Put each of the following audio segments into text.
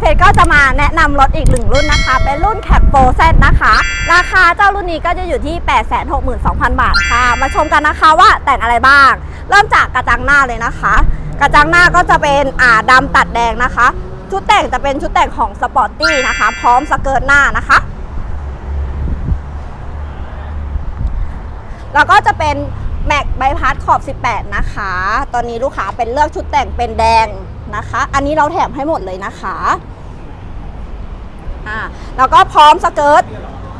เพจก็จะมาแนะนำรถอีกหนึ่งรุ่นนะคะ เป็นรุ่นแคปโฟเซนะคะ ราคาเจ้ารุ่นนี้ก็จะอยู่ที่ 862,000 บาทค่ะ มาชมกันนะคะว่าแต่งอะไรบ้าง เริ่มจากกระจังหน้าเลยนะคะ กระจังหน้าก็จะเป็นอ่าดำตัดแดงนะคะ ชุดแต่งจะเป็นชุดแต่งของสปอร์ตี้นะคะ พร้อมสเกิร์ตหน้านะคะแล้วก็จะเป็นแม็กใบพัดขอบ 18 นะคะ ตอนนี้ลูกค้าเป็นเลือกชุดแต่งเป็นแดง นะคะ อันนี้เราแถมให้หมดเลยนะคะอ่าแล้วก็พร้อมสเกิร์ต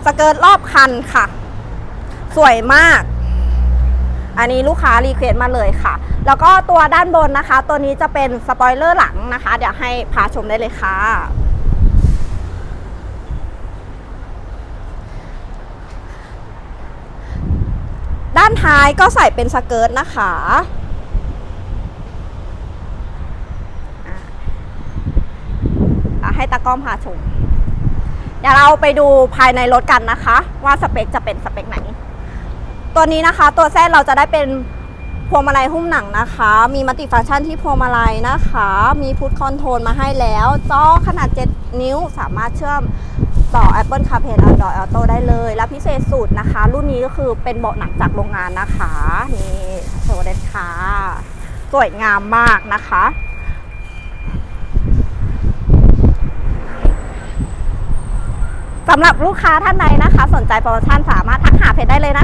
สเกิร์ตรอบคันค่ะ สวยมาก อันนี้ลูกค้ารีเควสต์มาเลยค่ะ แล้วก็ตัวด้านบนนะคะ ตัวนี้จะเป็นสปอยเลอร์หลังนะคะ เดี๋ยวให้พาชมได้เลยค่ะด้านท้ายก็ใส่เป็นสเกิร์ตนะคะอะ ให้ตากล้องพาชมเดี๋ยวเราไปดูภายในรถกันนะคะ ว่าสเปคจะเป็นสเปคไหน ตัวนี้นะคะ ตัวแซดเราจะได้เป็นพวงมาลัยหุ้มหนังนะคะ มีมัลติฟังก์ชันที่พวงมาลัยนะคะ มีพุทคอนโทรลมาให้แล้ว จอขนาด 7 นิ้วสามารถเชื่อมต่อ Apple CarPlay Android Auto ได้เลย และพิเศษสุดนะคะ รุ่นนี้ก็คือเป็นเบาะหนังจากโรงงานนะคะ นี่โชว์ได้ค่ะ สวยงามมากนะคะ สำหรับลูกค้าท่านใดนะคะ สนใจโปรโมชั่นสามารถทักหาเพจได้เลยนะคะ